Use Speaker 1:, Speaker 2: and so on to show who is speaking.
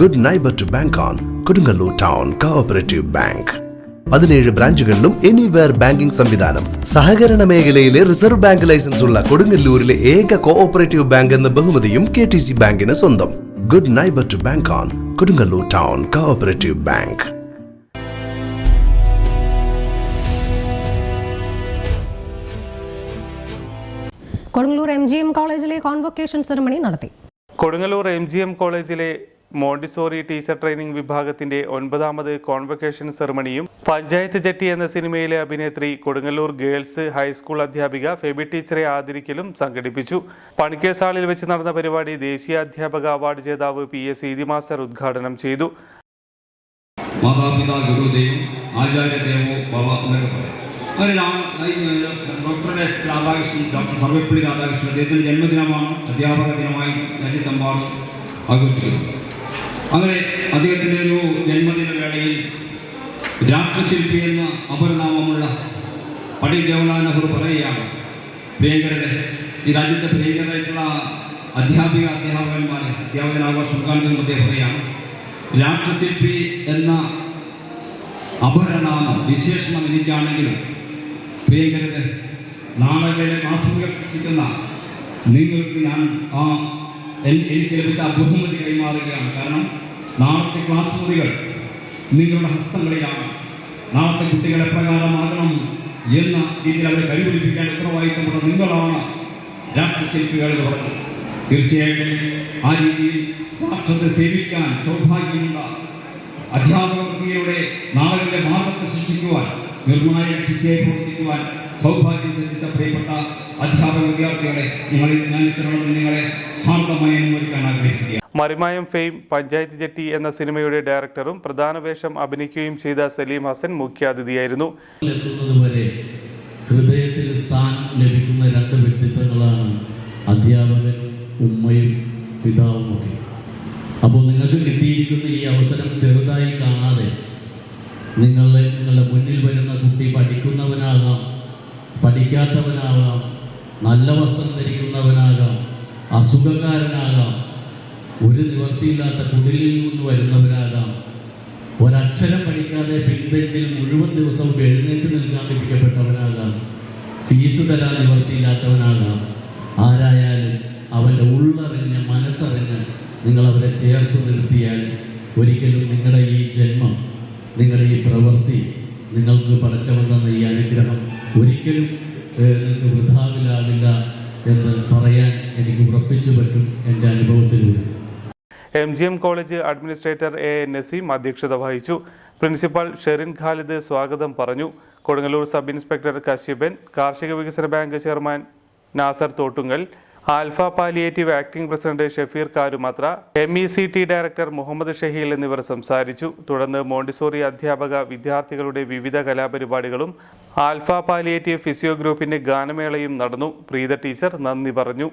Speaker 1: Good neighbour to bank on Kodungallur town cooperative bank പതിനേഴ് ബ്രാഞ്ചുകളിലും anywhere banking സംവിധാനം. സഹകരണ മേഖലയിലെ റിസർവ് ബാങ്ക് ലൈസൻസ് ഉള്ള കൊടുങ്ങല്ലൂരിലെ ഏക കോഓപ്പറേറ്റീവ് ബാങ്ക് എന്ന ബഹുമതിയും കെ ടി സി ബാങ്കിന് സ്വന്തം. Good neighbour to bank on Kodungallur town cooperative bank
Speaker 2: Kodungallur M G M കോളേജിലെ കോൺവൊക്കേഷൻ സെറമണി നടത്തി.
Speaker 3: കൊടുങ്ങല്ലൂർ എം ജി എം കോളേജിലെ മോണ്ടിസോറി ടീച്ചർ ട്രെയിനിംഗ് വിഭാഗത്തിന്റെ ഒൻപതാമത് കോൺവക്കേഷൻ സെറമണിയും പഞ്ചായത്ത് ജെട്ടി എന്ന സിനിമയിലെ അഭിനേത്രി കൊടുങ്ങല്ലൂർ ഗേൾസ് ഹൈസ്കൂൾ അധ്യാപിക ഫെബി ടീച്ചറെ ആദരിക്കലും സംഘടിപ്പിച്ചു. പണിക്കേഴ്സ് ഹാളിൽ വെച്ച് നടന്ന പരിപാടി ദേശീയ അധ്യാപക അവാർഡ് ജേതാവ് പി എസ് ഈതിമാസർ ഉദ്ഘാടനം ചെയ്തു.
Speaker 4: മാതാപിതാ ആചാര്യദേവോ ഡോക്ടർ ഡോക്ടർ ജന്മദിനമാണ്. അധ്യാപക ദിനമായി ആഘോഷിക്കുന്നത് അങ്ങനെ അദ്ദേഹത്തിന്റെ ഒരു ജന്മദിന വേളയിൽ രാഷ്ട്രശില്പി എന്ന അപരനാമമുള്ള പണ്ഡിറ്റ് ജവഹർലാൽ നെഹ്റു പറയുകയാണ് പ്രിയങ്കരുടെ ഈ രാജ്യത്തെ പ്രിയങ്കരായിട്ടുള്ള അധ്യാപിക അധ്യാപകന്മാരെ അധ്യാപകനാഘോഷം ഉദ്ഘാടനം അദ്ദേഹം പറയുകയാണ്. രാഷ്ട്രശില്പി എന്ന അപരനാമം വിശേഷണം എനിക്കാണെങ്കിലും പ്രിയങ്കരുടെ നാളെ മാസികകൾ സൃഷ്ടിക്കുന്ന നിങ്ങൾക്ക് ഞാൻ ആ എനിക്ക് ലഭിച്ച ബഹുമതി കൈമാറുകയാണ്. കാരണം നാളത്തെ ക്ലാസ് മുറികൾ നിങ്ങളുടെ ഹസ്തങ്ങളിലാണ്. നാളത്തെ കുട്ടികളെ എപ്രകാരമാകണം എന്ന രീതിയിൽ അവരെ കൈപിടിപ്പിക്കാൻ ഉത്തരവാദിത്തമുള്ള നിങ്ങളാണ് രാഷ്ട്രശില്പികൾ എന്ന് പറഞ്ഞത്. തീർച്ചയായിട്ടും ആ രീതിയിൽ രാഷ്ട്രത്തെ സേവിക്കാൻ സൗഭാഗ്യമുള്ള അധ്യാപകരുടെ നാളുകളുടെ മാർഗത്തെ സൃഷ്ടിക്കുവാൻ നിർണായക ശിക്ഷയെ പ്രവർത്തിക്കുവാൻ സൗഭാഗ്യം ചിന്തിച്ച പ്രിയപ്പെട്ട അധ്യാപക വിദ്യാർത്ഥികളെ നിങ്ങളെ ഞാൻ ഇത്തരമുള്ള നിങ്ങളെ ഹാർദമായി അനുമതിക്കാൻ ആഗ്രഹിക്കുകയാണ്.
Speaker 3: മറിമായം ഫെയിം പഞ്ചായത്ത് ജെട്ടി എന്ന സിനിമയുടെ ഡയറക്ടറും പ്രധാന വേഷം അഭിനയിക്കുകയും ചെയ്ത സലീം ഹസൻ മുഖ്യാതിഥിയായിരുന്നു.
Speaker 5: എത്തുന്നത് വരെ ഹൃദയത്തിൽ സ്ഥാനം ലഭിക്കുന്ന രണ്ട് വ്യക്തിത്വങ്ങളാണ് അധ്യാപകൻ ഉമ്മയും പിതാവും ഒക്കെ അപ്പോൾ നിങ്ങൾക്ക് കിട്ടിയിരിക്കുന്ന ഈ അവസരം ചെറുതായി കാണാതെ നിങ്ങളുടെ നിങ്ങളുടെ മുന്നിൽ വരുന്ന കുട്ടി പഠിക്കുന്നവനാകാം പഠിക്കാത്തവനാകാം നല്ല വസ്ത്രം ധരിക്കുന്നവനാകാം അസുഖക്കാരനാകാം ഒരു നിവർത്തിയില്ലാത്ത കുടിലിൽ നിന്ന് വരുന്നവരാകാം ഒരക്ഷരം പഠിക്കാതെ പിൻബെഞ്ചിൽ മുഴുവൻ ദിവസവും എഴുന്നേറ്റ് നിൽക്കാൻ ലഭിക്കപ്പെട്ടവനാകാം ഫീസ് തരാൻ നിവർത്തിയില്ലാത്തവനാകാം ആരായാലും അവന്റെ ഉള്ളറിഞ്ഞ് മനസ്സറിഞ്ഞ് നിങ്ങളവരെ ചേർത്ത് നിർത്തിയാൽ ഒരിക്കലും നിങ്ങളുടെ ഈ ജന്മം നിങ്ങളുടെ ഈ പ്രവൃത്തി നിങ്ങൾക്ക് പടച്ചവൻ ഈ അനുഗ്രഹം ഒരിക്കലും നിങ്ങൾക്ക് വൃഥാവിലാവില്ല എന്ന് പറയാൻ എനിക്ക് ഉറപ്പിച്ചു പറ്റും എന്റെ അനുഭവത്തിലൂടെ.
Speaker 3: M G M college administrator A N Nazeem അധ്യക്ഷത വഹിച്ചു. പ്രിൻസിപ്പൽ ഷെറിൻ ഖാലിദ് സ്വാഗതം പറഞ്ഞു. കൊടുങ്ങല്ലൂർ സബ് ഇൻസ്പെക്ടർ കശ്യപൻ കാർഷിക വികസന bank chairman Nasar Thottungal Alpha palliative acting president Shafeer Karumathra M E C T director Muhammad Shaheel എന്നിവർ സംസാരിച്ചു. തുടർന്ന് മോണ്ടിസോറി അധ്യാപക വിദ്യാർത്ഥികളുടെ വിവിധ കലാപരിപാടികളും ആൽഫ പാലിയേറ്റീവ് ഫിസിയോ ഗ്രൂപ്പിന്റെ ഗാനമേളയും നടന്നു. പ്രീത ടീച്ചർ നന്ദി പറഞ്ഞു.